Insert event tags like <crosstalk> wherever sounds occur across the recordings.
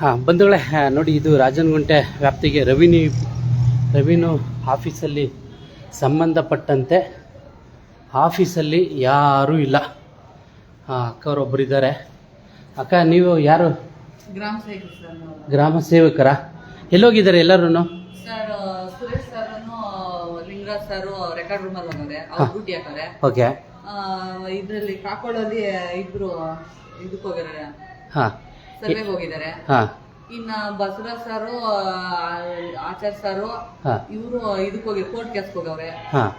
ಹಾಂ ಬಂಧುಗಳೇ ನೋಡಿ ಇದು ರಾಜನಗುಂಟೆ ವ್ಯಾಪ್ತಿಗೆ ರೆವಿನ್ಯೂ ರೆವಿನ್ಯೂ ಆಫೀಸಲ್ಲಿ ಸಂಬಂಧಪಟ್ಟಂತೆ ಆಫೀಸಲ್ಲಿ ಯಾರೂ ಇಲ್ಲ. ಹಾಂ ಅಕ್ಕವರೊಬ್ಬರಿದ್ದಾರೆ ಅಕ್ಕ ನೀವು ಯಾರು? ಗ್ರಾಮ ಸೇವಕರು. ಗ್ರಾಮ ಸೇವಕರ? ಎಲ್ಲೋಗಿದ್ದಾರೆ ಎಲ್ಲರೂ sir Suresh sir Lingaraj sir record ರೂಮಲ್ಲಿ ಅಲ್ಲಿ ಹೋಗವ್ರೆ ಅವ್ರು ಡ್ಯೂಟಿ ಹಾಕವ್ರೆ ಓಕೆ. ಇದರಲ್ಲಿ ಕಾಕೋಳಲ್ಲಿ ಇಬ್ರು ಇದಕ್ಕೆ ಹೋಗಿದ್ದಾರೆ ಹಾಂ. ಸರ್ವೆಗೆ ಹೋಗಿದ್ದಾರೆ. ಹಾಂ. ಇನ್ನ ಬಸವರಾಜ್ ಸರ್ ಆಚಾರ್ ಸರ್ ಹಾಂ. ಇವರು ಇದಕ್ಕೆ ಹೋಗಿ ಕೋರ್ಟ್ ಕೇಸ್ಗೆ ಹೋಗವ್ರೆ. ಹಾಂ.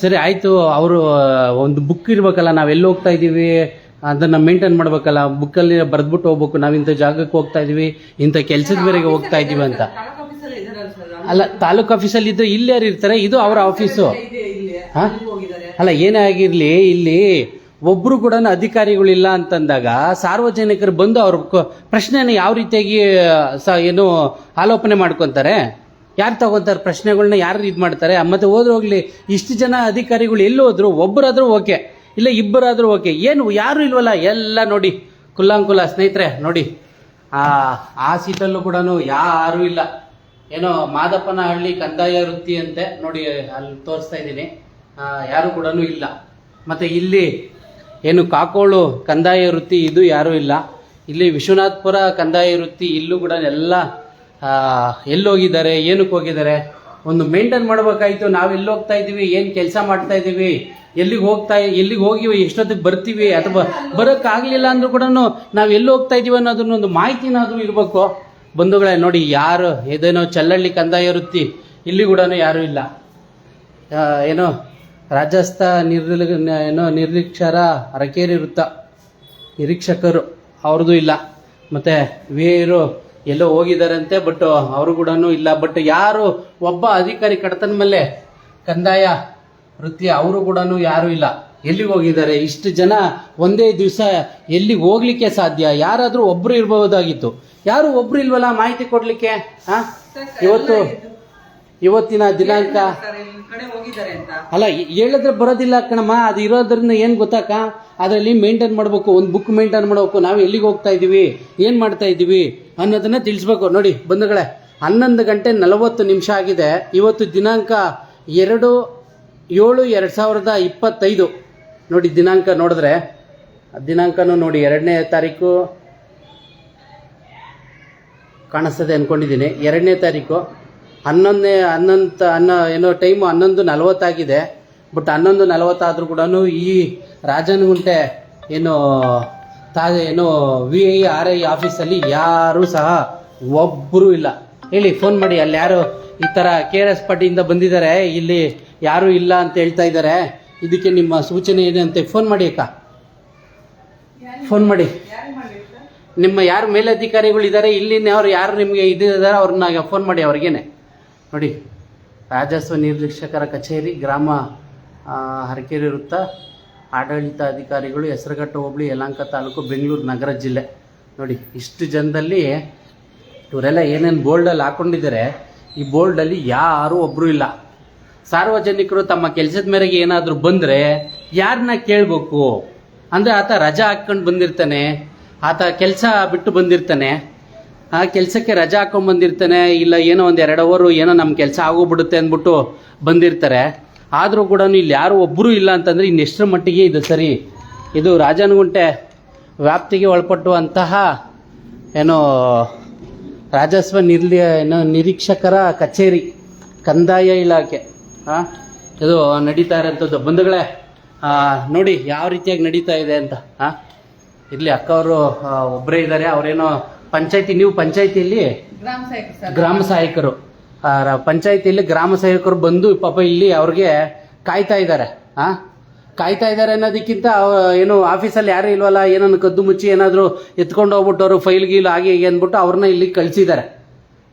ಸರಿ ಆಯ್ತು. ಅವರು ಒಂದು ಬುಕ್ ಇರ್ಬೇಕಲ್ಲ ನಾವ್ ಎಲ್ಲಿ ಹೋಗ್ತಾ ಇದೀವಿ? ಅದನ್ನ ಮೇಂಟೈನ್ ಮಾಡ್ಬೇಕಲ್ಲ ಬುಕ್ಕಲ್ಲಿ ಬರೆದ್ಬಿಟ್ಟು ಹೋಗ್ಬೇಕು. ನಾವ್ ಇಂಥ ಜಾಗಕ್ಕೆ ಹೋಗ್ತಾ ಇದೀವಿ. ಇಂಥ ಕೆಲ್ಸದ ಮೇರೆಗೆ ಹೋಗ್ತಾ ಇದೀವಿ ಅಂತ. ತಾಲೂಕ್ ಆಫೀಸಲ್ಲಿ ಇದಾರಲ್ಲ ಸರ್ ಅಲ್ಲ ತಾಲೂಕು ಆಫೀಸಲ್ಲಿ ಇದ್ರೆ ಇಲ್ಲಿ ಯಾರು ಇರ್ತಾರೆ? ಇದು ಅವರ ಆಫೀಸು ಇದೆ ಇಲ್ಲಿ. ಹಾ? ಅಲ್ಲಿಗೆ ಹೋಗಿದ್ದಾರೆ. ಅಲ್ಲ ಏನೇ ಆಗಿರ್ಲಿ ಇಲ್ಲಿ ಒಬ್ರು ಕೂಡ ಅಧಿಕಾರಿಗಳಿಲ್ಲ ಅಂತಂದಾಗ ಸಾರ್ವಜನಿಕರು ಬಂದು ಅವ್ರ ಪ್ರಶ್ನೆನ ಯಾವ ರೀತಿಯಾಗಿ ಏನು ಆಲೋಪನೆ ಮಾಡ್ಕೊತಾರೆ? ಯಾರು ತಗೊಂತಾರೆ ಪ್ರಶ್ನೆಗಳನ್ನ ಯಾರು ಇದು ಮಾಡ್ತಾರೆ? ಮತ್ತೆ ಹೋದ್ರೆ ಹೋಗ್ಲಿ, ಇಷ್ಟು ಜನ ಅಧಿಕಾರಿಗಳು ಎಲ್ಲಿ ಹೋದ್ರು? ಒಬ್ಬರಾದ್ರೂ ಓಕೆ. ಇಲ್ಲ, ಇಬ್ಬರಾದ್ರೂ ಓಕೆ. ಏನು, ಯಾರು ಇಲ್ವಲ್ಲ? ಎಲ್ಲ ನೋಡಿ. ಕುಲ್ಲಾಂಕುಲ ಸ್ನೇಹಿತರೆ, ನೋಡಿ. ಆ ಆ ಸೀಟಲ್ಲೂ ಕೂಡ ಯಾರೂ ಇಲ್ಲ. ಏನೋ ಮಾದಪ್ಪನ ಹಳ್ಳಿ ಕಂದಾಯ ವೃತ್ತಿ ಅಂತೆ, ನೋಡಿ, ಅಲ್ಲಿ ತೋರಿಸ್ತಾ ಇದ್ದೀನಿ. ಯಾರು ಕೂಡ ಇಲ್ಲ. ಮತ್ತೆ ಇಲ್ಲಿ ಏನು ಕಾಕೋಳು, ಕಂದಾಯ ವೃತ್ತಿ ಇದು ಯಾರೂ ಇಲ್ಲ. ಇಲ್ಲಿ ವಿಶ್ವನಾಥ್ಪುರ ಕಂದಾಯ ವೃತ್ತಿ ಇಲ್ಲೂ ಕೂಡ ಎಲ್ಲ ಎಲ್ಲೋಗಿದ್ದಾರೆ, ಏನಕ್ಕೆ ಹೋಗಿದ್ದಾರೆ? ಒಂದು ಮೇಂಟೈನ್ ಮಾಡ್ಬೇಕಾಯ್ತು, ನಾವು ಎಲ್ಲಿ ಹೋಗ್ತಾ ಇದ್ದೀವಿ, ಏನು ಕೆಲಸ ಮಾಡ್ತಾ ಇದ್ದೀವಿ, ಎಲ್ಲಿಗೆ ಹೋಗ್ತಾ, ಎಲ್ಲಿಗೆ ಹೋಗಿ ಎಷ್ಟೊತ್ತಿಗೆ ಬರ್ತೀವಿ, ಅಥವಾ ಬರೋಕ್ಕಾಗಲಿಲ್ಲ ಅಂದ್ರೂ ಕೂಡ ನಾವು ಎಲ್ಲಿ ಹೋಗ್ತಾ ಇದ್ದೀವಿ ಅನ್ನೋದನ್ನ ಒಂದು ಮಾಹಿತಿನಾದರೂ ಇರಬೇಕು. ಬಂಧುಗಳೇ, ನೋಡಿ, ಯಾರು ಏನೋ ಚಲ್ಲಳ್ಳಿ ಕಂದಾಯ ವೃತ್ತಿ, ಇಲ್ಲಿ ಕೂಡ ಯಾರೂ ಇಲ್ಲ. ಏನೋ ರಾಜಸ್ಥ ನಿರ್ಲಿ ಏನೋ ನಿರ್ಲಿಕ್ಷರ ಅರಕೇರಿ ವೃತ್ತ. ನಿರೀಕ್ಷಕರು. ಅವ್ರದ್ದು ಇಲ್ಲ. ಮತ್ತು ವೇರು ಎಲ್ಲೋ ಹೋಗಿದ್ದಾರಂತೆ ಬಟ್ ಅವರು ಕೂಡ ಇಲ್ಲ. ಬಟ್ ಯಾರು? ಒಬ್ಬ ಅಧಿಕಾರಿ ಕಡತನ ಮೇಲೆ ಕಂದಾಯ ವೃತ್ತಿ ಅವರು ಕೂಡ ಯಾರೂ ಇಲ್ಲ. ಎಲ್ಲಿಗೆ ಹೋಗಿದ್ದಾರೆ? ಇಷ್ಟು ಜನ ಒಂದೇ ದಿವಸ ಎಲ್ಲಿಗೆ ಹೋಗ್ಲಿಕ್ಕೆ ಸಾಧ್ಯ? ಯಾರಾದರೂ ಒಬ್ರು ಇರಬಹುದಾಗಿತ್ತು. ಯಾರು ಒಬ್ರು ಇಲ್ವಲ್ಲ ಮಾಹಿತಿ ಕೊಡ್ಲಿಕ್ಕೆ? ಹಾಂ ಇವತ್ತು ಇವತ್ತಿನ ದಿನಾಂಕ ಅಲ್ಲ ಹೇಳಿದ್ರೆ ಬರೋದಿಲ್ಲ ಕಣಮ್ಮ ಅದು ಇರೋದ್ರಿಂದ ಏನು ಗೊತ್ತಾಕ? ಅದರಲ್ಲಿ ಮೇಂಟೈನ್ ಮಾಡಬೇಕು ಒಂದು ಬುಕ್ ಮೇಂಟೈನ್ ಮಾಡಬೇಕು. ನಾವು ಎಲ್ಲಿಗೆ ಹೋಗ್ತಾ ಇದ್ದೀವಿ ಏನು ಮಾಡ್ತಾ ಇದ್ದೀವಿ ಅನ್ನೋದನ್ನ ತಿಳಿಸ್ಬೇಕು. ನೋಡಿ ಬಂಧುಗಳೇ ಹನ್ನೊಂದು ಗಂಟೆ ನಲವತ್ತು ನಿಮಿಷ ಆಗಿದೆ. ಇವತ್ತು ದಿನಾಂಕ ಎರಡು ಏಳು ಎರಡು ಸಾವಿರದ ಇಪ್ಪತ್ತೈದು. ನೋಡಿ ದಿನಾಂಕ ನೋಡಿದ್ರೆ ದಿನಾಂಕನೂ ನೋಡಿ ಎರಡನೇ ತಾರೀಕು ಕಾಣಿಸ್ತದೆ ಅಂದ್ಕೊಂಡಿದ್ದೀನಿ ಎರಡನೇ ತಾರೀಕು ಹನ್ನೊಂದನೇ ಹನ್ನೊಂದು ಅನ್ನ ಏನೋ ಟೈಮು ಹನ್ನೊಂದು ನಲವತ್ತಾಗಿದೆ. ಬಟ್ ಹನ್ನೊಂದು ನಲವತ್ತಾದರೂ ಕೂಡ ಈ ರಾಜನಗುಂಟೆ ಏನು, ತಾ, ಏನು ವಿ ಐ ಆರ್ ಐ ಆಫೀಸಲ್ಲಿ ಯಾರೂ ಸಹ ಒಬ್ಬರು ಇಲ್ಲ. ಹೇಳಿ ಫೋನ್ ಮಾಡಿ, ಅಲ್ಲಿ ಯಾರು ಈ ಥರ ಕೆ ಆರ್ ಎಸ್ ಪಾರ್ಟಿಯಿಂದ ಬಂದಿದ್ದಾರೆ, ಇಲ್ಲಿ ಯಾರೂ ಇಲ್ಲ ಅಂತ ಹೇಳ್ತಾ ಇದ್ದಾರೆ. ಇದಕ್ಕೆ ನಿಮ್ಮ ಸೂಚನೆ ಏನು ಅಂತ ಫೋನ್ ಮಾಡಿ ಅಕ್ಕ. ಫೋನ್ ಮಾಡಿ. ನಿಮ್ಮ ಯಾರು ಮೇಲಧಿಕಾರಿಗಳು ಇದ್ದಾರೆ ಇಲ್ಲಿನ ಅವ್ರು ಯಾರು ನಿಮಗೆ ಇದ್ದಾರೆ ಅವ್ರನ್ನ ಫೋನ್ ಮಾಡಿ ಅವ್ರಿಗೇನೆ. ನೋಡಿ, ರಾಜಸ್ವ ನಿರ್ದೇಶಕರ ಕಚೇರಿ, ಗ್ರಾಮ ಹರಕೇರಿ ವೃತ್ತ ಆಡಳಿತಾಧಿಕಾರಿಗಳು, ಹೆಸರುಘಟ್ಟ ಹೋಬಳಿ, ಯಲಹಂಕ ತಾಲೂಕು, ಬೆಂಗಳೂರು ನಗರ ಜಿಲ್ಲೆ. ನೋಡಿ, ಇಷ್ಟು ಜನದಲ್ಲಿ ಇವರೆಲ್ಲ ಏನೇನು ಬೋಲ್ಡಲ್ಲಿ ಹಾಕ್ಕೊಂಡಿದ್ದಾರೆ ಈ ಬೋಲ್ಡಲ್ಲಿ ಯಾರೂ ಒಬ್ಬರು ಇಲ್ಲ. ಸಾರ್ವಜನಿಕರು ತಮ್ಮ ಕೆಲಸದ ಮೇರೆಗೆ ಏನಾದರೂ ಬಂದರೆ ಯಾರನ್ನ ಕೇಳಬೇಕು? ಅಂದರೆ ಆತ ರಜಾ ಹಾಕ್ಕೊಂಡು ಬಂದಿರ್ತಾನೆ, ಆತ ಕೆಲಸ ಬಿಟ್ಟು ಬಂದಿರ್ತಾನೆ ಆ ಕೆಲಸಕ್ಕೆ ರಜಾ ಹಾಕೊಂಡು ಬಂದಿರ್ತಾನೆ ಇಲ್ಲ ಏನೋ ಒಂದು ಎರಡು ಅವರು ಏನೋ ನಮ್ಮ ಕೆಲಸ ಆಗೋಗ್ಬಿಡುತ್ತೆ ಅಂದ್ಬಿಟ್ಟು ಬಂದಿರ್ತಾರೆ. ಆದರೂ ಕೂಡ ಇಲ್ಲಿ ಯಾರು ಒಬ್ಬರು ಇಲ್ಲ ಅಂತಂದರೆ ಇನ್ನೆಷ್ಟರ ಮಟ್ಟಿಗೆ ಇದು ಸರಿ? ಇದು ರಾಜನಗುಂಟೆ ವ್ಯಾಪ್ತಿಗೆ ಒಳಪಟ್ಟುವಂತಹ ಏನೋ ರಾಜಸ್ವ ನಿರ್ಲಿ, ಏನೋ ನಿರೀಕ್ಷಕರ ಕಚೇರಿ, ಕಂದಾಯ ಇಲಾಖೆ. ಹಾಂ ಇದು ನಡೀತಾ ಇರೋಂಥದ್ದು. ಬಂಧುಗಳೇ ನೋಡಿ ಯಾವ ರೀತಿಯಾಗಿ ನಡೀತಾ ಇದೆ ಅಂತ. ಹಾಂ ಇಲ್ಲಿ ಅಕ್ಕವರು ಒಬ್ಬರೇ ಇದ್ದಾರೆ. ಅವರೇನೋ ಪಂಚಾಯತಿ ನೀವು ಪಂಚಾಯತಿಯಲ್ಲಿ ಗ್ರಾಮ ಸೇವಕರು ಗ್ರಾಮ ಸಹಾಯಕರು. ಪಂಚಾಯತಿಯಲ್ಲಿ ಗ್ರಾಮ ಸಹಾಯಕರು ಬಂದು ಪಾಪ ಇಲ್ಲಿ ಅವ್ರಿಗೆ ಕಾಯ್ತಾ ಇದ್ದಾರೆ. ಆ? ಕಾಯ್ತಾ ಇದ್ದಾರೆ ಅನ್ನೋದಕ್ಕಿಂತ ಏನು ಆಫೀಸಲ್ಲಿ ಯಾರು ಇಲ್ವಲ್ಲ ಏನನ್ನು ಕದ್ದು ಮುಚ್ಚಿ ಏನಾದರೂ ಎತ್ಕೊಂಡು ಹೋಗ್ಬಿಟ್ಟು ಅವರು ಫೈಲ್ ಗೀಲ್ ಆಗಿ ಹೀಗೆ ಅಂದ್ಬಿಟ್ಟು ಅವ್ರನ್ನ ಇಲ್ಲಿ ಕಳಿಸಿದ್ದಾರೆ.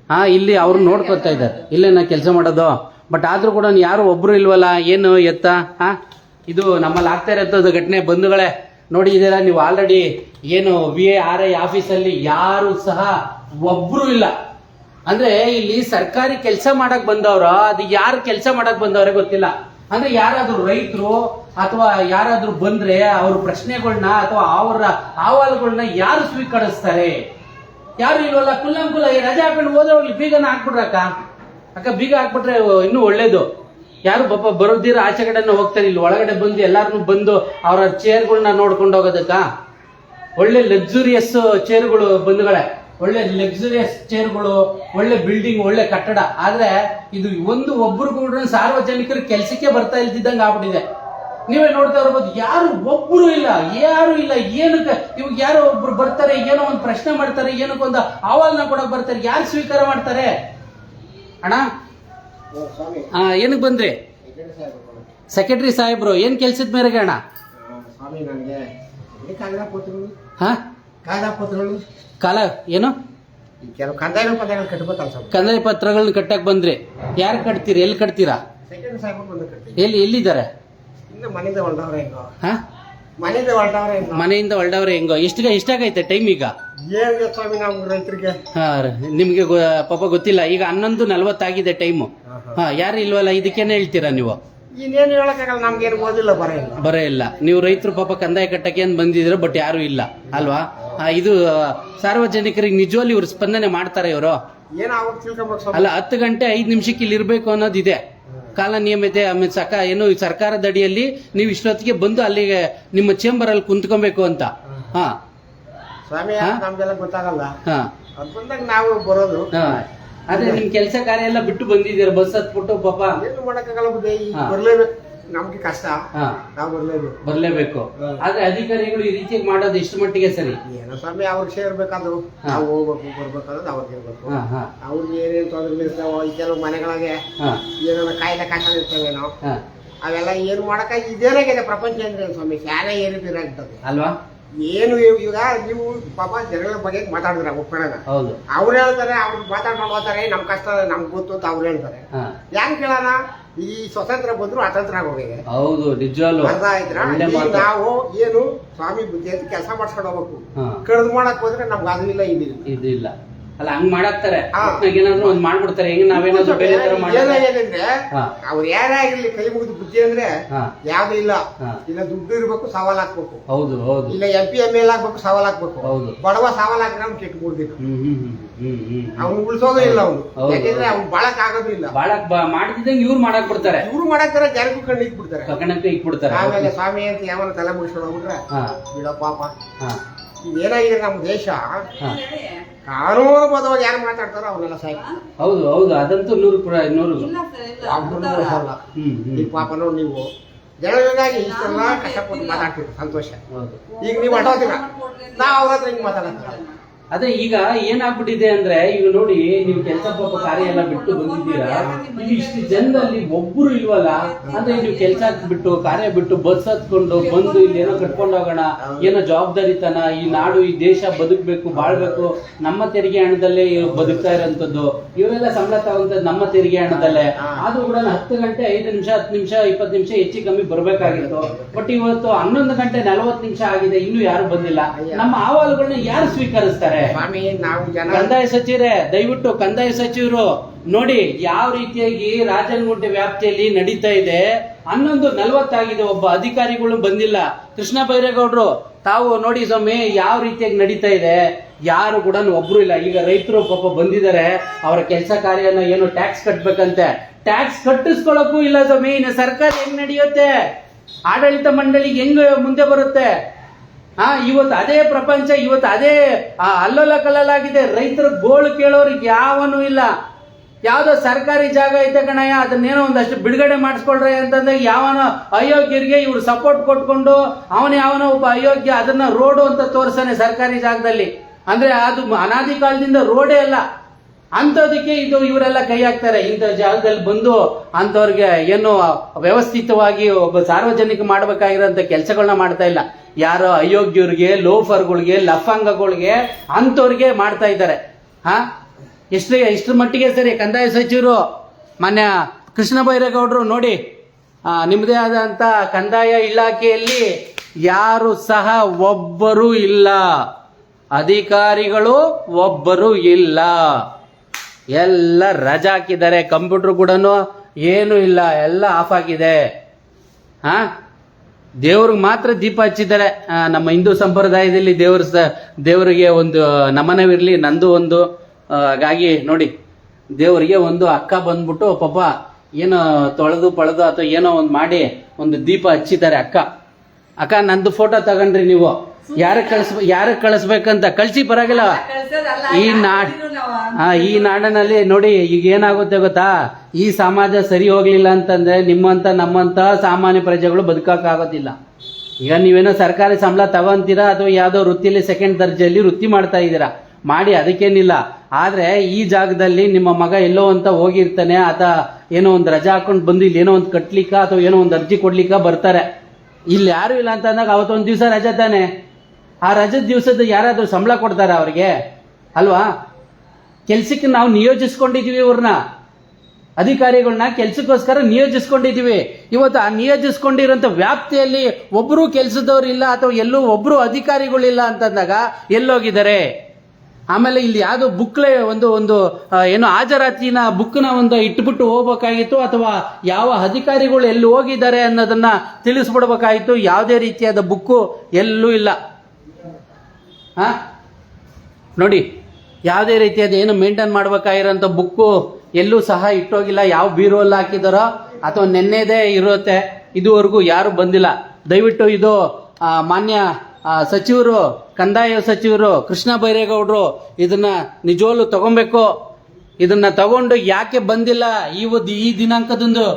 ಹಾ ಇಲ್ಲಿ ಅವ್ರು ನೋಡ್ಕೊತಾ ಇದ್ದಾರೆ. ಇಲ್ಲೇ ನಾ ಕೆಲಸ ಮಾಡೋದು. ಬಟ್ ಆದ್ರೂ ಕೂಡ ಯಾರು ಒಬ್ರು ಇಲ್ವಲ್ಲ ಏನು ಎತ್ತ ಹಾ ಇದು ನಮ್ಮಲ್ಲಿ ಆಗ್ತಾ ಇರೋದು ಘಟನೆ ಬಂಧುಗಳೇ. ನೋಡಿದ್ದೀರಾ ನೀವು ಆಲ್ರೆಡಿ ಏನು ವಿ ಎ ಆರ್ ಐ ಆಫೀಸಲ್ಲಿ ಯಾರು ಸಹ ಒಬ್ರು ಇಲ್ಲ. ಅಂದ್ರೆ ಇಲ್ಲಿ ಸರ್ಕಾರಿ ಕೆಲಸ ಮಾಡಕ್ ಬಂದವರ, ಅದು ಯಾರು ಕೆಲಸ ಮಾಡಕ್ ಬಂದವ್ರೆ ಗೊತ್ತಿಲ್ಲ. ಅಂದ್ರೆ ಯಾರಾದ್ರೂ ರೈತರು ಅಥವಾ ಯಾರಾದ್ರೂ ಬಂದ್ರೆ ಅವ್ರ ಪ್ರಶ್ನೆಗಳನ್ನ ಅಥವಾ ಅವರ ಅಹವಾಲುಗಳನ್ನ ಯಾರು ಸ್ವೀಕರಿಸ್ತಾರೆ? ಯಾರು ಇಲ್ವಲ್ಲ? ಕುಲ್ಲಂಕುಲ್ಲ ಈ ರಜೆ ಹಾಕೊಂಡು ಹೋದ್ರೆ ಅವ್ರಿಗೆ ಬೀಗನ ಹಾಕ್ಬಿಡ್ರಕ್ಕ? ಅಕ್ಕ, ಬೀಗ ಹಾಕ್ಬಿಟ್ರೆ ಇನ್ನೂ ಒಳ್ಳೇದು. ಯಾರು ಪಾಪ ಬರೋದಿರ ಆಚೆ ಕಡೆನೂ ಹೋಗ್ತಾರೆ, ಇಲ್ಲಿ ಒಳಗಡೆ ಬಂದು ಎಲ್ಲಾರನು ಬಂದು ಅವರ ಚೇರ್ಗಳನ್ನ ನೋಡ್ಕೊಂಡು ಹೋಗೋದಕ್ಕ? ಒಳ್ಳೆ ಲಕ್ಸುರಿಯಸ್ ಚೇರ್ಗಳು ಬಂಧುಗಳೇ. ಒಳ್ಳೆ ಲಕ್ಸುರಿಯಸ್ ಚೇರ್ಗಳು ಒಳ್ಳೆ ಬಿಲ್ಡಿಂಗ್ ಒಳ್ಳೆ ಕಟ್ಟಡ. ಆದ್ರೆ ಇದು ಒಂದು ಒಬ್ರು ಕೂಡ ಸಾರ್ವಜನಿಕರು ಕೆಲಸಕ್ಕೆ ಬರ್ತಾ ಇಲ್ದಿದ್ದಂಗೆ ಆಗ್ಬಿಟ್ಟಿದೆ. ನೀವೇ ನೋಡ್ತಾ ಇರ್ಬೋದು, ಯಾರು ಒಬ್ರು ಇಲ್ಲ, ಯಾರು ಇಲ್ಲ, ಏನಕ್ಕೆ? ಇವಾಗ ಯಾರೋ ಒಬ್ರು ಬರ್ತಾರೆ, ಏನೋ ಒಂದು ಪ್ರಶ್ನೆ ಮಾಡ್ತಾರೆ ಏನಕ್ಕೊಂದು ಅಹವಾಲ್ನ ಕೊಡಕ್ ಬರ್ತಾರೆ, ಯಾರು ಸ್ವೀಕಾರ ಮಾಡ್ತಾರೆ? ಅಣ್ಣ ಸ್ವಾಮಿ ಆ, ಏನಕ್ಕೆ ಬಂದ್ರಿ? ಸೆಕ್ರೆಟರಿ ಸಾಹೇಬ್ರು ಏನ್ ಕೆಲ್ಸದ ಮೇರೆಗೆ ಅಣ್ಣ? ಹಾ? ಕಾಲ ಏನು? ಕೆಲವು ಕಂದಾಯ ಪತ್ರಗಳನ್ನ ಕಟ್ಬೇಕಲ್ಲ ಸ್ವಾಮಿ ಕಂದಾಯ ಪತ್ರಗಳನ್ನ ಕಟ್ಟಕ್ ಬಂದ್ರಿ. ಯಾರು ಕಟ್ತೀರಿ? ಎಲ್ಲಿ ಕಟ್ತೀರಾ? ಎಲ್ಲಿ ಎಲ್ಲಿದ್ದಾರೆ? ಮನೆಯಿಂದ ಹೊರಟವ್ರೆ ಹೆಂಗೋ ಹಾ? ಮನೆಯಿಂದ ಹೊರಟವ್ರೆ ಹೆಂಗೋ? ಮನೆಯಿಂದ ಹೊಲ್ಡವ್ರೆ ಹೆಂಗೋ ಎಷ್ಟಿಗೆ ಎಷ್ಟಾಗೈತೆ ಟೈಮ್ ಈಗ? ಏನಿದೆ ಸ್ವಾಮಿ ನಾವು ರೈತರಿಗೆ. ಹಾ ನಿಮ್ಗೆ ಪಾಪ ಗೊತ್ತಿಲ್ಲ. ಈಗ ಹನ್ನೊಂದು ನಲ್ವತ್ತಾಗಿದೆ ಟೈಮು ಹಾ ಯಾರು ಇಲ್ವಲ್ಲ ಇದಕ್ಕೇನೆ ಹೇಳ್ತೀರಾ ನೀವು? ಇನ್ನೇನು ಹೇಳಕ್ಕಾಗಲ್ಲ ನಮ್ಗೆ ಏನು ಓದಿಲ್ಲ ಬರ ಇಲ್ಲ ಬರೇ ಇಲ್ಲ ನೀವು ರೈತರು ಪಾಪ ಕಂದಾಯ ಕಟ್ಟಕ್ಕೆ ಅಂತ ಬಂದಿದ್ರು ಬಟ್ ಯಾರು ಇಲ್ಲ ಅಲ್ವಾ? ಆ, ಇದು ಆ, ಸಾರ್ವಜನಿಕರಿಗೆ ನಿಜವಾಗಿ ಇವ್ರು ಸ್ಪಂದನೆ ಮಾಡ್ತಾರೆ ಇವರು. ಏನು ತಿಳ್ಕೊಬೇಕು ಅಲ್ಲ ಹತ್ತು ಗಂಟೆ ಐದು ನಿಮಿಷಕ್ಕೆ ಇಲ್ಲಿ ಇರಬೇಕು ಅನ್ನೋದಿದೆ ಕಾಲ ನಿಯಮಿತೆ ಆಮೇಲೆ ಸಕ ಏನು ಈ ಸರ್ಕಾರದ ಅಡಿಯಲ್ಲಿ ನೀವು ಇಷ್ಟೊತ್ತಿಗೆ ಬಂದು ಅಲ್ಲಿಗೆ ನಿಮ್ಮ ಚೇಂಬರ್ ಅಲ್ಲಿ ಕುಂತ್ಕೊಬೇಕು ಅಂತ. ಹಾ. ಸ್ವಾಮಿ ಹಾ? ನಮ್ಗೆಲ್ಲ ಗೊತ್ತಾಗಲ್ಲ. ಹಾ. ಅದು ಬಂದಾಗ ನಾವು ಬರೋದು. ಹಾ. ಅದೇ. ನಿಮ್ ಕೆಲಸ ಕಾರ್ಯ ಎಲ್ಲ ಬಿಟ್ಟು ಬಂದಿದ್ದೀರ? ಬಸ್ ಹತ್ಬಿಟ್ಟು ಪಾಪ. ಏನು ಮಾಡಕ್ಕಾಗಲ್ಲ ಬುದ್ಧಿ ಈಗ ಹಾ. ಬರ್ಲೇಬೇಕು ನಮ್ಗೆ ಕಷ್ಟ. ಹಾ. ನಾವು ಬರ್ಲೇಬೇಕು. ಬರ್ಲೇಬೇಕು. ಆದ್ರೆ ಅಧಿಕಾರಿಗಳು ಈ ರೀತಿ ಮಾಡೋದು ಎಷ್ಟು ಮಟ್ಟಿಗೆ ಸರಿ? ಏನೋ ಸ್ವಾಮಿ ಅವ್ರಿಗೆ ಸೇರ್ಬೇಕಾದ್ರು ನಾವು ಹೋಗ್ಬೇಕು ಬರ್ಬೇಕಾದ್ರೆ ಅವ್ರಿಗೆ ಇರ್ಬೇಕು. ಹಾ ಹಾ. ಅವ್ರಿಗೆ ಏನೇನು ತೊಂದರೆ ಇರ್ತಾವೋ ಈ ಕೆಲವು ಮನೆಗಳಿಗೆ ಹಾ. ಏನಾರ ಕಾಯಿಲೆ ಕಷ್ಟ ಇರ್ತೇವೆ ಹಾ. ಅವೆಲ್ಲ ಏನು ಮಾಡಕ್ಕ ಇದೇನಾಗಿದೆ ಪ್ರಪಂಚ ಅಂದ್ರೆ ಸ್ವಾಮಿ? ಶಾಲೆ ಏರಿದಿರಾಗ್ತದೆ ಅಲ್ವಾ? ಏನು ಇವ್- ಈಗ ನೀವು ಪಾಪ ಜನಗಳ ಬಗ್ಗೆ ಮಾತಾಡಿದ್ರ ಒಪ್ಪಣ ಹೌದು. ಅವ್ರು ಹೇಳ್ತಾರೆ ಅವ್ರು ಮಾತಾಡ್ಕೊಂಡು ಹೋಗ್ತಾರೆ ನಮ್ ಕಷ್ಟ ನಮ್ಗೆ ಗೊತ್ತು ಅಂತ ಅವ್ರು ಹೇಳ್ತಾರೆ. ಯಾಕೆ ಕೇಳೋಣ? ಈ ಸ್ವತಂತ್ರ ಬಂದ್ರು ಅತಂತ್ರ ಆಗೋಗಿದೆ ಹೌದು ಅರ್ಥ ಆಯ್ತಾ ನಾವು ಏನು ಸ್ವಾಮಿ ಬುದ್ಧಿ ಅಂತ ಕೆಲಸ ಮಾಡ್ಸ್ಕೊಂಡು ಹೋಗ್ಬೇಕು. ಕಡ್ದು ಕಳೆದು ಮಾಡಕ್ ಹೋದ್ರೆ ನಮ್ಗೆ ಅದು ಇಲ್ಲ ಇದಿಲ್ಲ. ಇದು ಇಲ್ಲ ಅಲ್ಲ ಹಂಗ್ ಮಾಡಾಕ್ತಾರೆ. ಏನಾದ್ರು ಒಂದ್ ಮಾಡ್ಬಿಡ್ತಾರೆ. ಹೆಂಗ್ ನಾವೇನಾದ್ರು ಬೇರೆ ತರ ಹಾ. ಅವ್ರು ಯಾರೇ ಆಗಿರ್ಲಿ ಕೈ ಮುಗಿದು ಬುದ್ಧಿ ಅಂದ್ರೆ ಯಾವ್ದು ಇಲ್ಲ. ಇಲ್ಲ ದುಡ್ಡು ಇರ್ಬೇಕು ಸವಾಲ್ ಹಾಕ್ಬೇಕು. ಹೌದು ಹೌದು. ಇಲ್ಲ ಎಂ ಪಿ ಎಂ ಎಲ್ ಆಗ್ಬೇಕು ಸವಾಲ್ ಹಾಕ್ಬೇಕು. ಹೌದು. ಬಡವ ಸವಾಲ್ ಹಾಕಿದ್ರೆ ಅವ್ನು ಕೆಟ್ಟು ಬಿಡ್ಬೇಕು ಹ್ಮ್ ಹ್ಮ್ ಹ್ಮ್ ಹ್ಮ್ ಹ್ಮ್ ಹ್ಮ್ ಅವ್ನು ಉಳಿಸೋದೇ ಇಲ್ಲ ಅವನು. ಯಾಕೆಂದ್ರೆ ಅವ್ನು ಬಾಳಕ್ ಆಗೋದು ಇಲ್ಲ. ಬಾಳಕ್ ಮಾಡ್ತಿದ್ದಂಗೆ ಇವ್ರು ಮಾಡಕ್ ಬಿಡ್ತಾರೆ. ಇವ್ರು ಮಾಡಕ್ತಾರೆ ಜನಕ್ಕೂ ಕಣ್ಣು ಇಟ್ಬಿಡ್ತಾರೆ ಕಕಣಕ್ಕೆ ಇಕ್ಬಿಡ್ತಾರೆ ಆಮೇಲೆ ಸ್ವಾಮಿ ಅಂತ ಯಾವನ ತಲೆ ಮುಗಿಸ್ಕೊಂಡು ಹೋಗ್ಬಿಟ್ರೆ ಹಾ. ಬಿಡ ಪಾಪ. ಏನಾಗಿದೆ ನಮ್ಮ ದೇಶ? ಹಾ ಪದವಾಗಿ ಯಾರು ಮಾತಾಡ್ತಾರೋ ಅವ್ರೆಲ್ಲ ಸಾಯ್ತು ಹೌದು ಹೌದು ಅದಂತೂ ನೂರು ಪ್ರ- ನೂರು ಇಲ್ಲ ಸರ್ ಇಲ್ಲ ಯಾವ್ದನ್ನೂ ಗೊತ್ತಲ್ಲ. ಹ್ಮ್ ಹ್ಮ್. ಈ ಪಾಪ ನೋಡಿ ನೀವು ಜನಗಳಿಗಾಗಿ ಇಷ್ಟೆಲ್ಲ ಕಷ್ಟಪಟ್ಟು ಮಾತಾಡ್ತೀರಿ ಸಂತೋಷ. ಹೌದು. ಈಗ ನೀವು ಹೊಟ್ಟೋತೀರ ನಾ ಅವ್ರ ಹತ್ರ ಹಿಂಗೆ ಮಾತಾಡಕ್ಕಾಗಲ್ಲ ಅದೇ ಈಗ ಏನಾಗ್ಬಿಟ್ಟಿದೆ ಅಂದ್ರೆ, ಈಗ ನೋಡಿ, ನೀವು ಕೆಲಸ ಪಾಪ ಕಾರ್ಯ ಎಲ್ಲ ಬಿಟ್ಟು ಬಂದಿದ್ದೀರಾ? ಈಗ ಇಷ್ಟು ಜನದಲ್ಲಿ ಒಬ್ರು ಇಲ್ವಲ್ಲ? ಅಂದ್ರೆ ನೀವು ಕೆಲಸ ಬಿಟ್ಟು, ಕಾರ್ಯ ಬಿಟ್ಟು ಬಸ್ ಹತ್ಕೊಂಡು ಬಂದು ಇಲ್ಲಿ ಏನೋ ಕಟ್ಕೊಂಡು ಹೋಗೋಣ ಏನೋ ಜವಾಬ್ದಾರಿತನ, ಈ ನಾಡು, ಈ ದೇಶ ಬದುಕ್ಬೇಕು, ಬಾಳ್ಬೇಕು. ನಮ್ಮ ತೆರಿಗೆ ಹಣದಲ್ಲೇ ಬದುಕ್ತಾ ಇರೋಂಥದ್ದು. ಇವರೆಲ್ಲ ಸಂಬಳ ತಗೊಂತದ್ದು ನಮ್ಮ ತೆರಿಗೆ ಹಣದಲ್ಲೇ. ಆದ್ರೂ ಕೂಡ ಹತ್ತು ಗಂಟೆ ಐದು ನಿಮಿಷ, ಹತ್ತು ನಿಮಿಷ, ಇಪ್ಪತ್ತು ನಿಮಿಷ ಹೆಚ್ಚು ಕಮ್ಮಿ ಬರ್ಬೇಕಾಗಿತ್ತು. ಬಟ್ ಇವತ್ತು ಹನ್ನೊಂದು ಗಂಟೆ ನಲವತ್ತು ನಿಮಿಷ ಆಗಿದೆ, ಇನ್ನೂ ಯಾರು ಬಂದಿಲ್ಲ. ನಮ್ಮ ಅಹವಾಲುಗಳನ್ನ ಯಾರು ಸ್ವೀಕರಿಸ್ತಾರೆ? ಸ್ವಾಮಿ, ನಾವು ಜನ ಕಂದಾಯ ಸಚಿವರೇ, ದಯವಿಟ್ಟು ಕಂದಾಯ ಸಚಿವರು ನೋಡಿ ಯಾವ ರೀತಿಯಾಗಿ ರಾಜನಗುಂಟೆ ವ್ಯಾಪ್ತಿಯಲ್ಲಿ ನಡೀತಾ ಇದೆ. ಹನ್ನೊಂದು ನಲವತ್ತಾಗಿದೆ, ಒಬ್ಬ ಅಧಿಕಾರಿಗಳು ಬಂದಿಲ್ಲ. ಕೃಷ್ಣ ಬೈರೇಗೌಡರು, ತಾವು ನೋಡಿ ಸ್ವಾಮಿ, ಯಾವ ರೀತಿಯಾಗಿ ನಡೀತಾ ಇದೆ. ಯಾರು ಕೂಡ ಒಬ್ರು ಇಲ್ಲ. ಈಗ ರೈತರು ಪಾಪ ಬಂದಿದ್ದಾರೆ. ಅವರ ಕೆಲಸ ಕಾರ್ಯನ ಏನು ಟ್ಯಾಕ್ಸ್ ಕಟ್ಬೇಕಂತೆ. ಟ್ಯಾಕ್ಸ್ ಕಟ್ಟಿಸ್ಕೊಳಕ್ಕೂ ಇಲ್ಲ ಸ್ವಾಮಿ. ಇನ್ನು ಸರ್ಕಾರ ಹೆಂಗ್ ನಡೆಯುತ್ತೆ? ಆಡಳಿತ ಮಂಡಳಿಗೆ ಹೆಂಗ್ ಮುಂದೆ ಬರುತ್ತೆ? ಹಾ ಇವತ್ತು ಅದೇ ಪ್ರಪಂಚ ಇವತ್ತು ಅದೇ ಆ, ಅಲ್ಲೋಲ ಕಲ್ಲಲಾಗಿದೆ ರೈತರ ಗೋಳು ಕೇಳೋರಿಗೆ ಯಾವನು ಇಲ್ಲ. ಯಾವುದೋ ಸರ್ಕಾರಿ ಜಾಗ ಐತೆ ಕಣಯ್ಯ ಅದನ್ನೇನೋ ಒಂದಷ್ಟು ಬಿಡುಗಡೆ ಮಾಡಿಸ್ಕೊಳ್ರೆ ಅಂತಂದ್ರೆ ಯಾವನೋ ಅಯೋಗ್ಯರಿಗೆ ಇವ್ರು ಸಪೋರ್ಟ್ ಕೊಟ್ಕೊಂಡು ಅವನ ಯಾವನೋ ಒಬ್ಬ ಅಯೋಗ್ಯ ಅದನ್ನ ರೋಡು ಅಂತ ತೋರಿಸ್ತಾನೆ ಸರ್ಕಾರಿ ಜಾಗದಲ್ಲಿ. ಅಂದ್ರೆ ಅದು ಅನಾದಿ ಕಾಲದಿಂದ ರೋಡೇ ಅಲ್ಲ. ಅಂಥದಕ್ಕೆ ಇದು ಇವರೆಲ್ಲ ಕೈ ಹಾಕ್ತಾರೆ. ಇಂಥ ಜಾಗದಲ್ಲಿ ಬಂದು ಅಂಥವ್ರಿಗೆ ಏನು ವ್ಯವಸ್ಥಿತವಾಗಿ ಒಬ್ಬ ಸಾರ್ವಜನಿಕ ಮಾಡಬೇಕಾಗಿರೋಂಥ ಕೆಲಸಗಳನ್ನ ಮಾಡ್ತಾ ಇಲ್ಲ. ಯಾರೋ ಅಯೋಗ್ಯರಿಗೆ, ಲೋಫರ್ಗಳಿಗೆ, ಲಫಂಗಗಳಿಗೆ, ಅಂಥವ್ರಿಗೆ ಮಾಡ್ತಾ ಇದ್ದಾರೆ. ಹಾ? ಎಷ್ಟು ಎಷ್ಟು ಮಟ್ಟಿಗೆ ಸರಿ? ಕಂದಾಯ ಸಚಿವರು, ಮಾನ್ಯ ಕೃಷ್ಣ ಬೈರೇಗೌಡರು ನೋಡಿ ನಿಮ್ಮದೇ ಆದಂಥ ಕಂದಾಯ ಇಲಾಖೆಯಲ್ಲಿ ಯಾರು ಸಹ ಒಬ್ಬರು ಇಲ್ಲ. ಅಧಿಕಾರಿಗಳು ಒಬ್ಬರು ಇಲ್ಲ. ಎಲ್ಲ ರಜಾ ಹಾಕಿದ್ದಾರೆ. ಕಂಪ್ಯೂಟರ್ ಕೂಡ ಏನು ಇಲ್ಲ. ಎಲ್ಲ ಆಫ್ ಆಗಿದೆ. ಹಾ? ದೇವ್ರಿಗೆ ಮಾತ್ರ ದೀಪ ಹಚ್ಚಿದ್ದಾರೆ. ನಮ್ಮ ಹಿಂದೂ ಸಂಪ್ರದಾಯದಲ್ಲಿ ದೇವ್ರ ದೇವರಿಗೆ ಒಂದು ನಮನವಿರಲಿ, ನಂದು ಒಂದು ಹಾಗಾಗಿ ನೋಡಿ, ದೇವರಿಗೆ ಒಂದು ಅಕ್ಕ ಬಂದ್ಬಿಟ್ಟು ಪಾಪ ಏನೋ ತೊಳೆದು ಪಳೆದು ಅಥವಾ ಏನೋ ಒಂದು ಮಾಡಿ ಒಂದು ದೀಪ ಹಚ್ಚಿದ್ದಾರೆ ಅಕ್ಕ. ಅಕ್ಕ, ನಂದು ಫೋಟೋ ತಗೊಂಡ್ರಿ ನೀವು. ಯಾರಿಗೆ ಕಳಿಸ್ ಯಾರಿಗೆ ಕಳಿಸ್ಬೇಕಂತ? ಕಳಿಸಿ ಬರಾಗಿಲ್ಲ ಈ ನಾಡ ಮಾಡಿದ್ರು ಈ ನಾಡಿನಲ್ಲಿ ನೋಡಿ ಈಗ ಏನಾಗುತ್ತೆ ಗೊತ್ತಾ? ಈ ಸಮಾಜ ಸರಿ ಹೋಗ್ಲಿಲ್ಲ ಅಂತಂದ್ರೆ ನಿಮ್ಮಂತ ನಮ್ಮಂತ ಸಾಮಾನ್ಯ ಪ್ರಜೆಗಳು ಬದುಕಕ್ಕಾಗೋದಿಲ್ಲ. ಈಗ ನೀವೇನೋ ಸರ್ಕಾರಿ ಸಂಬಳ ತಗೊಂತೀರಾ? ಅಥವಾ ಯಾವ್ದೋ ವೃತ್ತಿಲಿ ಸೆಕೆಂಡ್ ದರ್ಜೆಯಲ್ಲಿ ವೃತ್ತಿ ಮಾಡ್ತಾ ಇದ್ದೀರಾ? ಮಾಡಿ ಅದಕ್ಕೇನಿಲ್ಲ. ಆದ್ರೆ ಈ ಜಾಗದಲ್ಲಿ ನಿಮ್ಮ ಮಗ ಎಲ್ಲೋ ಅಂತ ಹೋಗಿರ್ತಾನೆ ಆತ ಏನೋ ಒಂದು ರಜಾ ಹಾಕೊಂಡು ಬಂದು ಇಲ್ಲಿ ಏನೋ ಒಂದು ಕಟ್ಲಿಕ್ಕ ಅಥವಾ ಏನೋ ಒಂದು ಅರ್ಜಿ ಕೊಡ್ಲಿಕ್ಕ ಬರ್ತಾರೆ. ಇಲ್ಲಿ ಯಾರು ಇಲ್ಲ ಅಂತ ಅಂದಾಗ ಅವತ್ತೊಂದು ದಿವಸ ರಜಾ ತಾನೆ. ಆ ರಜದ ದಿವಸದ ಯಾರಾದರೂ ಸಂಬಳ ಕೊಡ್ತಾರ ಅವ್ರಿಗೆ? ಅಲ್ವಾ? ಕೆಲಸಕ್ಕೆ ನಾವು ನಿಯೋಜಿಸ್ಕೊಂಡಿದ್ದೀವಿ ಇವ್ರನ್ನ. ಅಧಿಕಾರಿಗಳನ್ನ ಕೆಲಸಕ್ಕೋಸ್ಕರ ನಿಯೋಜಿಸ್ಕೊಂಡಿದ್ದೀವಿ ಇವತ್ತು ಆ ನಿಯೋಜಿಸ್ಕೊಂಡಿರೋಂಥ ವ್ಯಾಪ್ತಿಯಲ್ಲಿ ಒಬ್ಬರು ಕೆಲಸದವ್ರು ಇಲ್ಲ ಅಥವಾ ಎಲ್ಲೂ ಒಬ್ಬರು ಅಧಿಕಾರಿಗಳಿಲ್ಲ ಅಂತಂದಾಗ ಎಲ್ಲೋಗಿದ್ದಾರೆ? ಆಮೇಲೆ ಇಲ್ಲಿ ಯಾವುದೋ ಬುಕ್ಲೆ ಒಂದು ಒಂದು ಏನು ಹಾಜರಾತಿನ ಬುಕ್ನ ಒಂದು ಇಟ್ಬಿಟ್ಟು ಹೋಗ್ಬೇಕಾಗಿತ್ತು ಅಥವಾ ಯಾವ ಅಧಿಕಾರಿಗಳು ಎಲ್ಲಿ ಹೋಗಿದ್ದಾರೆ ಅನ್ನೋದನ್ನ ತಿಳಿಸ್ಬಿಡ್ಬೇಕಾಗಿತ್ತು. ಯಾವುದೇ ರೀತಿಯಾದ ಬುಕ್ಕು ಎಲ್ಲೂ ಇಲ್ಲ. ಹಾ? ನೋಡಿ, ಯಾವುದೇ ರೀತಿಯಾದ ಏನು ಮೇಂಟೈನ್ ಮಾಡ್ಬೇಕಾಗಿರೋಂಥ ಬುಕ್ಕು ಎಲ್ಲೂ ಸಹ ಇಟ್ಟೋಗಿಲ್ಲ. ಯಾವ ಬೀರೋಲ್ಲಿ ಹಾಕಿದಾರೋ ಅಥವಾ ನೆನ್ನೆದೇ ಇರುತ್ತೆ, ಇದುವರೆಗೂ ಯಾರು ಬಂದಿಲ್ಲ. ದಯವಿಟ್ಟು ಇದು ಮಾನ್ಯ ಸಚಿವರು, ಕಂದಾಯ ಸಚಿವರು, ಕೃಷ್ಣ ಬೈರೇಗೌಡರು ಇದನ್ನ ನಿಜವಲ್ಲೂ ತಗೊಬೇಕು. ಇದನ್ನ ತಗೊಂಡು ಯಾಕೆ ಬಂದಿಲ್ಲ ಈ ಈ ದಿನಾಂಕದಂದು?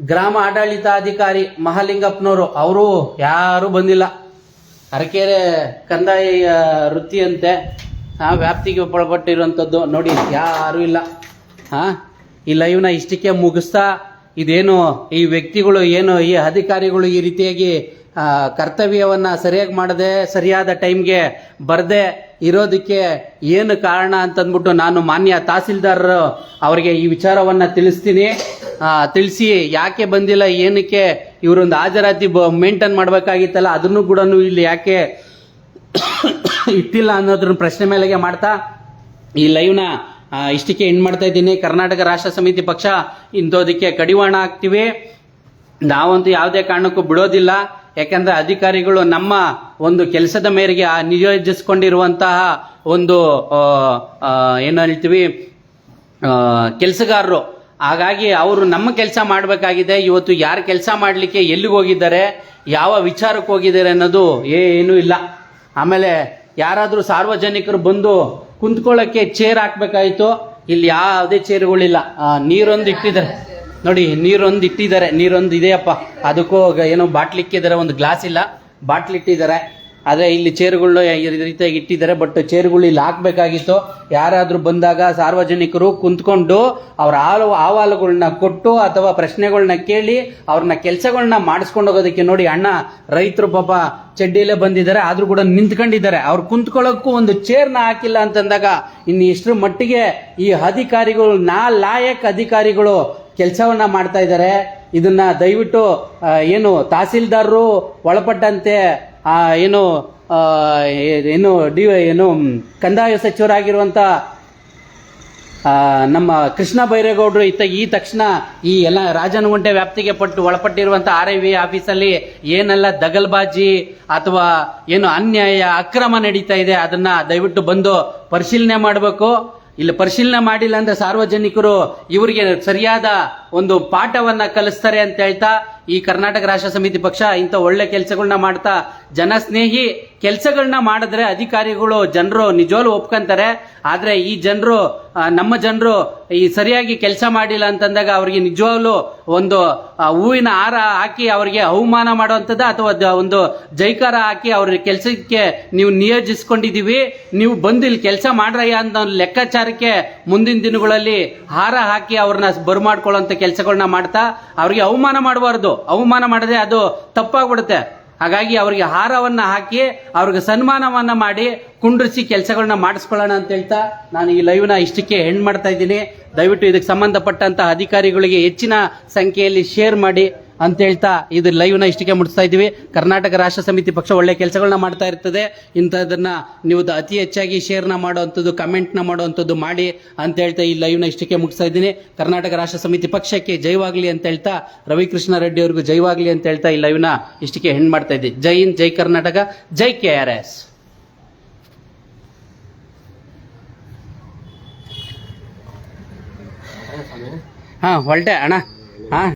ಗ್ರಾಮ ಆಡಳಿತಾಧಿಕಾರಿ ಮಹಾಲಿಂಗಪ್ಪನವರು, ಅವರು ಯಾರು ಬಂದಿಲ್ಲ. ಅರಕೆರೆ ಕಂದಾಯ ವೃತ್ತಿಯಂತೆ ವ್ಯಾಪ್ತಿಗೆ ಒಳಪಟ್ಟಿರುವಂಥದ್ದು ನೋಡಿ, ಯಾರು ಇಲ್ಲ. ಹಾ ಈ ಲೈವ್ನ ಇಷ್ಟಕ್ಕೆ ಮುಗಿಸ್ತಾ, ಇದೇನು ಈ ವ್ಯಕ್ತಿಗಳು ಏನು, ಈ ಅಧಿಕಾರಿಗಳು ಈ ರೀತಿಯಾಗಿ ಕರ್ತವ್ಯವನ್ನ ಸರಿಯಾಗಿ ಮಾಡದೆ, ಸರಿಯಾದ ಟೈಮ್ಗೆ ಬರದೆ ಇರೋದಕ್ಕೆ ಏನು ಕಾರಣ ಅಂತಂದ್ಬಿಟ್ಟು ನಾನು ಮಾನ್ಯ ತಹಸೀಲ್ದಾರರು ಅವರಿಗೆ ಈ ವಿಚಾರವನ್ನು ತಿಳಿಸ್ತೀನಿ. ತಿಳಿಸಿ ಯಾಕೆ ಬಂದಿಲ್ಲ, ಏನಕ್ಕೆ ಇವರೊಂದು ಹಾಜರಾತಿ ಮೇಂಟೈನ್ ಮಾಡಬೇಕಾಗಿತ್ತಲ್ಲ, ಅದನ್ನು ಕೂಡ ಇಲ್ಲಿ ಯಾಕೆ <coughs> ಇಟ್ಟಿಲ್ಲ ಅನ್ನೋದ್ರ ಪ್ರಶ್ನೆ ಮೇಲೆಗೆ ಮಾಡ್ತಾ ಈ ಲೈವ್ನ ಇಷ್ಟಕ್ಕೆ ಎಂಡ್ ಮಾಡ್ತಾ ಇದ್ದೀನಿ. ಕರ್ನಾಟಕ ರಾಷ್ಟ್ರ ಸಮಿತಿ ಪಕ್ಷ ಇಂಥೋದಕ್ಕೆ ಕಡಿವಾಣ ಹಾಕ್ತೀವಿ. ನಾವಂತೂ ಯಾವುದೇ ಕಾರಣಕ್ಕೂ ಬಿಡೋದಿಲ್ಲ. ಯಾಕಂದ್ರೆ ಅಧಿಕಾರಿಗಳು ನಮ್ಮ ಒಂದು ಕೆಲಸದ ಮೇರೆಗೆ ಆ ನಿಯೋಜಿಸ್ಕೊಂಡಿರುವಂತಹ ಒಂದು ಏನು ಹೇಳ್ತೀವಿ ಕೆಲಸಗಾರರು. ಹಾಗಾಗಿ ಅವರು ನಮ್ಮ ಕೆಲಸ ಮಾಡಬೇಕಾಗಿದೆ. ಇವತ್ತು ಯಾರು ಕೆಲಸ ಮಾಡಲಿಕ್ಕೆ ಎಲ್ಲಿಗೆ ಹೋಗಿದ್ದಾರೆ, ಯಾವ ವಿಚಾರಕ್ಕೆ ಹೋಗಿದ್ದಾರೆ ಅನ್ನೋದು ಏನೂ ಇಲ್ಲ. ಆಮೇಲೆ ಯಾರಾದರೂ ಸಾರ್ವಜನಿಕರು ಬಂದು ಕುಂತ್ಕೊಳ್ಳೋಕ್ಕೆ ಚೇರ್ ಹಾಕಬೇಕಾಯಿತು. ಇಲ್ಲಿ ಯಾವುದೇ ಚೇರ್ಗಳಿಲ್ಲ ನೀರೊಂದು ಇಟ್ಟಿದ್ದಾರೆ. ನೋಡಿ, ನೀರೊಂದು ಇಟ್ಟಿದ್ದಾರೆ. ನೀರೊಂದು ಇದೆಯಪ್ಪ. ಅದಕ್ಕೂ ಏನೋ ಬಾಟ್ಲಿ ಇಕ್ಕಿದ್ದಾರೆ. ಒಂದು ಗ್ಲಾಸ್ ಇಲ್ಲ. ಬಾಟ್ಲಿ ಇಟ್ಟಿದ್ದಾರೆ. ಆದರೆ ಇಲ್ಲಿ ಚೇರ್ಗಳನ್ನ ರೀತಿಯಾಗಿ ಇಟ್ಟಿದ್ದಾರೆ. ಬಟ್ ಚೇರ್ಗಳು ಇಲ್ಲಿ ಹಾಕಬೇಕಾಗಿತ್ತು. ಯಾರಾದರೂ ಬಂದಾಗ ಸಾರ್ವಜನಿಕರು ಕುಂತ್ಕೊಂಡು ಅವ್ರ ಹಾಲು ಅಹವಾಲುಗಳನ್ನ ಕೊಟ್ಟು ಅಥವಾ ಪ್ರಶ್ನೆಗಳನ್ನ ಕೇಳಿ ಅವ್ರನ್ನ ಕೆಲಸಗಳನ್ನ ಮಾಡಿಸ್ಕೊಂಡು ಹೋಗೋದಕ್ಕೆ ನೋಡಿ, ಅಣ್ಣ, ರೈತರು ಪಾಪ ಚಡ್ಡಿಯಲ್ಲೇ ಬಂದಿದ್ದಾರೆ. ಆದರೂ ಕೂಡ ನಿಂತ್ಕೊಂಡಿದ್ದಾರೆ. ಅವ್ರು ಕುಂತ್ಕೊಳ್ಳೋಕ್ಕೂ ಒಂದು ಚೇರ್ನ ಹಾಕಿಲ್ಲ ಅಂತಂದಾಗ ಇನ್ನು ಇಷ್ಟರ ಮಟ್ಟಿಗೆ ಈ ಅಧಿಕಾರಿಗಳು ನಾ ಲಾಯಕ್ ಅಧಿಕಾರಿಗಳು ಕೆಲಸವನ್ನ ಮಾಡ್ತಾ ಇದ್ದಾರೆ. ಇದನ್ನ ದಯವಿಟ್ಟು ಏನು ತಹಸೀಲ್ದಾರರು ಒಳಪಟ್ಟಂತೆ ಏನು ಏನು ಡಿ ಏನು ಕಂದಾಯ ಸಚಿವರಾಗಿರುವಂತ ಆ, ನಮ್ಮ ಕೃಷ್ಣ ಬೈರೇಗೌಡರು ಇತ್ತ ಈ ತಕ್ಷಣ ಈ ಎಲ್ಲ ರಾಜನಗುಂಟೆ ವ್ಯಾಪ್ತಿಗೆ ಪಟ್ಟು ಒಳಪಟ್ಟಿರುವಂಥ ಆರ್ ಐ ವಿ ಆಫೀಸಲ್ಲಿ ಏನೆಲ್ಲ ದಗಲ್ಬಾಜಿ ಅಥವಾ ಏನು ಅನ್ಯಾಯ ಅಕ್ರಮ ನಡೀತಾ ಇದೆ ಅದನ್ನ ದಯವಿಟ್ಟು ಬಂದು ಪರಿಶೀಲನೆ ಮಾಡಬೇಕು. ಇಲ್ಲಿ ಪರಿಶೀಲನೆ ಮಾಡಿಲ್ಲ ಅಂದ್ರೆ ಸಾರ್ವಜನಿಕರು ಇವರಿಗೆ ಸರಿಯಾದ ಒಂದು ಪಾಠವನ್ನ ಕಲಿಸ್ತಾರೆ ಅಂತ ಹೇಳ್ತಾ ಈ ಕರ್ನಾಟಕ ರಾಷ್ಟ್ರ ಸಮಿತಿ ಪಕ್ಷ ಇಂಥ ಒಳ್ಳೆ ಕೆಲಸಗಳನ್ನ ಮಾಡ್ತಾ ಜನಸ್ನೇಹಿ ಕೆಲಸಗಳನ್ನ ಮಾಡಿದ್ರೆ ಅಧಿಕಾರಿಗಳು ಜನರು ನಿಜವಾಗ್ಲು ಒಪ್ಕೊಂತಾರೆ. ಆದರೆ ಈ ಜನರು ನಮ್ಮ ಜನರು ಈ ಸರಿಯಾಗಿ ಕೆಲಸ ಮಾಡಿಲ್ಲ ಅಂತಂದಾಗ ಅವರಿಗೆ ನಿಜವಾಗ್ಲೂ ಒಂದು ಹೂವಿನ ಹಾರ ಹಾಕಿ ಅವರಿಗೆ ಅವಮಾನ ಮಾಡುವಂಥದ್ದು ಅಥವಾ ಒಂದು ಜೈಕಾರ ಹಾಕಿ ಅವ್ರ ಕೆಲಸಕ್ಕೆ ನೀವು ನಿಯೋಜಿಸ್ಕೊಂಡಿದ್ದೀವಿ. ನೀವು ಬಂದು ಇಲ್ಲಿ ಕೆಲಸ ಮಾಡ್ರಯ್ಯ ಅಂತ ಲೆಕ್ಕಾಚಾರಕ್ಕೆ ಮುಂದಿನ ದಿನಗಳಲ್ಲಿ ಹಾರ ಹಾಕಿ ಅವ್ರನ್ನ ಬರಮಾಡ್ಕೊಳ್ಳುವಂತ ಕೆಲಸಗಳನ್ನ ಮಾಡ್ತಾ ಅವ್ರಿಗೆ ಅವಮಾನ ಮಾಡಬಾರ್ದು. ಅವಮಾನ ಮಾಡಿದ್ರೆ ಅದು ತಪ್ಪಾಗ್ಬಿಡುತ್ತೆ. ಹಾಗಾಗಿ ಅವರಿಗೆ ಹಾರವನ್ನ ಹಾಕಿ ಅವ್ರಿಗೆ ಸನ್ಮಾನವನ್ನ ಮಾಡಿ ಕುಂಡ್ರಿಸಿ ಕೆಲಸಗಳನ್ನ ಮಾಡಿಸ್ಕೊಳ್ಳೋಣ ಅಂತ ಹೇಳ್ತಾ ನಾನು ಈ ಲೈವ್ನ ಇಷ್ಟಕ್ಕೆ ಹೆಣ್ಣು ಮಾಡ್ತಾ ಇದ್ದೀನಿ. ದಯವಿಟ್ಟು ಇದಕ್ಕೆ ಸಂಬಂಧಪಟ್ಟಂತಹ ಅಧಿಕಾರಿಗಳಿಗೆ ಹೆಚ್ಚಿನ ಸಂಖ್ಯೆಯಲ್ಲಿ ಶೇರ್ ಮಾಡಿ. ಅಂತ ಹೇಳ್ತಾ ಇದು ಲೈವ್ನ ಇಷ್ಟಕ್ಕೆ ಮುಡಿಸ್ತಾ ಇದ್ದೀವಿ. ಕರ್ನಾಟಕ ರಾಷ್ಟ್ರ ಸಮಿತಿ ಪಕ್ಷ ಒಳ್ಳೆ ಕೆಲಸಗಳನ್ನ ಮಾಡ್ತಾ ಇರ್ತದೆ. ಇಂಥದನ್ನ ನೀವು ಅತಿ ಹೆಚ್ಚಾಗಿ ಶೇರ್ನ ಮಾಡುವಂಥದ್ದು ಕಮೆಂಟ್ನ ಮಾಡುವಂಥದ್ದು ಮಾಡಿ ಅಂತ ಹೇಳ್ತಾ ಈ ಲೈವ್ನ ಇಷ್ಟಕ್ಕೆ ಮುಗಿಸ್ತಾ ಇದ್ದೀನಿ. ಕರ್ನಾಟಕ ರಾಷ್ಟ್ರ ಸಮಿತಿ ಪಕ್ಷಕ್ಕೆ ಜೈವಾಗ್ಲಿ ಅಂತ ಹೇಳ್ತಾ, ರವಿಕೃಷ್ಣ ರೆಡ್ಡಿ ಅವ್ರಿಗೂ ಜೈವಾಗ್ಲಿ ಅಂತ ಹೇಳ್ತಾ ಈ ಲೈವ್ನ ಇಷ್ಟಕ್ಕೆ ಹೆಣ್ ಮಾಡ್ತಾ ಇದ್ದೀನಿ. ಜೈ ಇನ್ ಜೈ ಕರ್ನಾಟಕ, ಜೈ ಕೆ ಆರ್ ಎಸ್. ಹಾಂ ಹೊಲ್ಟೆ ಅಣ್ಣ.